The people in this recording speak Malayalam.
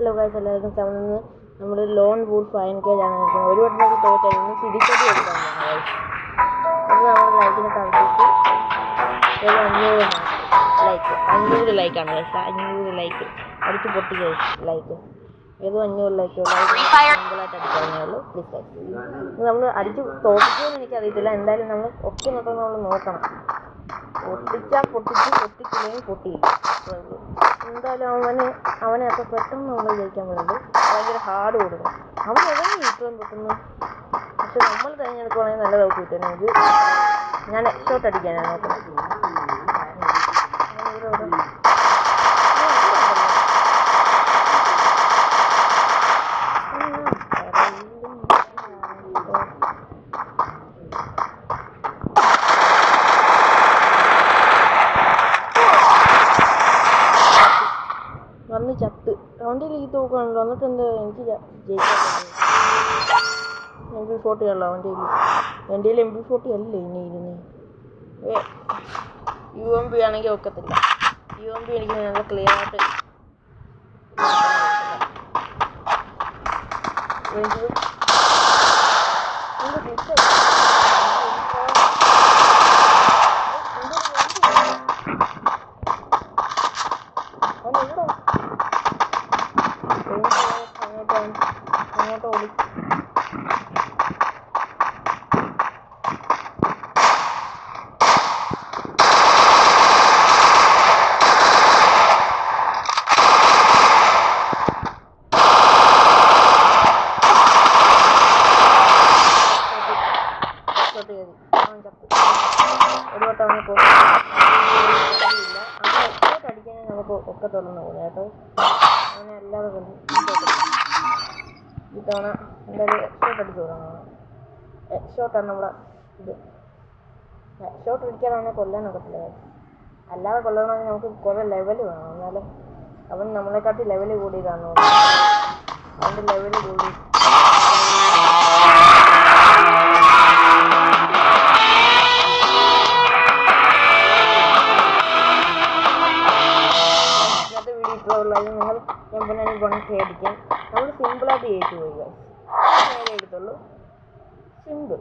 ഹലോ ഗൈസ് എല്ലാവർക്കും സമയം നമ്മൾ ലോൺ വൂൾ ഫൈൻ കേജാണ് നിൽക്കുന്നത് ഒരു വട്ടം തോറ്റായിരുന്നു തിരിച്ചടി എടുക്കാൻ അത് നമ്മൾ ലൈക്കിനെ കണ്ടിട്ട് ഒരു അഞ്ഞൂറ് ലൈക്ക് അഞ്ഞൂറ് ലൈക്കാണ് ഗൈസ് അഞ്ഞൂറ് ലൈക്ക് അടിച്ച് പൊട്ടി ഗൈസ് ലൈക്ക് ഏതോ അഞ്ഞൂറ് ലൈക്ക് സിമ്പിളായിട്ട് അടിക്കാവുന്നേ ഉള്ളൂ പ്ലീസ് നമ്മൾ അടിച്ച് തോപ്പിക്കുമെന്ന് എനിക്കറിയത്തില്ല. എന്തായാലും നമ്മൾ ഒക്കെ നോട്ടം നമ്മൾ നോക്കണം. പൊട്ടിച്ചാൽ പൊട്ടിച്ച് പൊട്ടിച്ചില്ലെങ്കിൽ പൊട്ടിയില്ല എന്തായാലും അവന് അവനെ അപ്പോൾ പെട്ടെന്ന് നമ്മൾ ജയിക്കാൻ വേണ്ടി ഭയങ്കര ഹാർഡ് കൊടുക്കും അവൻ എവിടെ ഇത്രയും പെട്ടെന്ന്. പക്ഷെ നമ്മൾ തിരഞ്ഞെടുക്കുവാണെങ്കിൽ നല്ല ഡൗട്ട് കിട്ടുന്നത് ഞാൻ ഷോട്ട് അടിക്കാനാണ് നോക്കുന്നത്. Thank ഇവിടെ വന്ന് ചത്ത്. റൗണ്ടിൽ ഈ തോക്കാണല്ലോ എന്നിട്ട് എന്താ എനിക്ക് ജയിക്കാൻ എം പി ഫോർട്ടി ആണല്ലോ അവന്റെ എന്റെ കയ്യിൽ എം പി ഫോർട്ടി അല്ലേ ഇനി ഇരുന്ന്. യു എം പി ആണെങ്കിൽ ഒക്കത്തില്ല. യു എം പി എനിക്ക് നല്ല ക്ലിയർ ആയിട്ട് എനിക്ക് ചത്തു. ഒരു വട്ടം അടിക്കാനേ നമുക്ക് ഒക്കത്തുള്ളൂ തോന്നുന്നു കേട്ടോ. അങ്ങനെ അല്ലാതെ ഈ തവണ എന്തായാലും ഹെഡ്ഷോട്ട് അടിച്ചു തുടങ്ങണം ഷോട്ടാണ് നമ്മളെ ഇത്. ഷോട്ട് അടിക്കാൻ കൊല്ലാൻ ഒക്കത്തില്ല. അല്ലാതെ കൊല്ലണമെങ്കിൽ നമുക്ക് കുറേ ലെവൽ വേണം എന്നാലും അവൻ നമ്മളെക്കാട്ടി ലെവൽ കൂടിയതാണ് അവന്റെ ലെവൽ കൂടി ഇപ്പോൾ നിങ്ങൾ ഞാൻ ഗുണം വൺ കെ അടിക്കാം നമ്മൾ സിമ്പിളായിട്ട് ജയിച്ചു പോയി നേരെ എടുത്തുള്ളൂ സിമ്പിൾ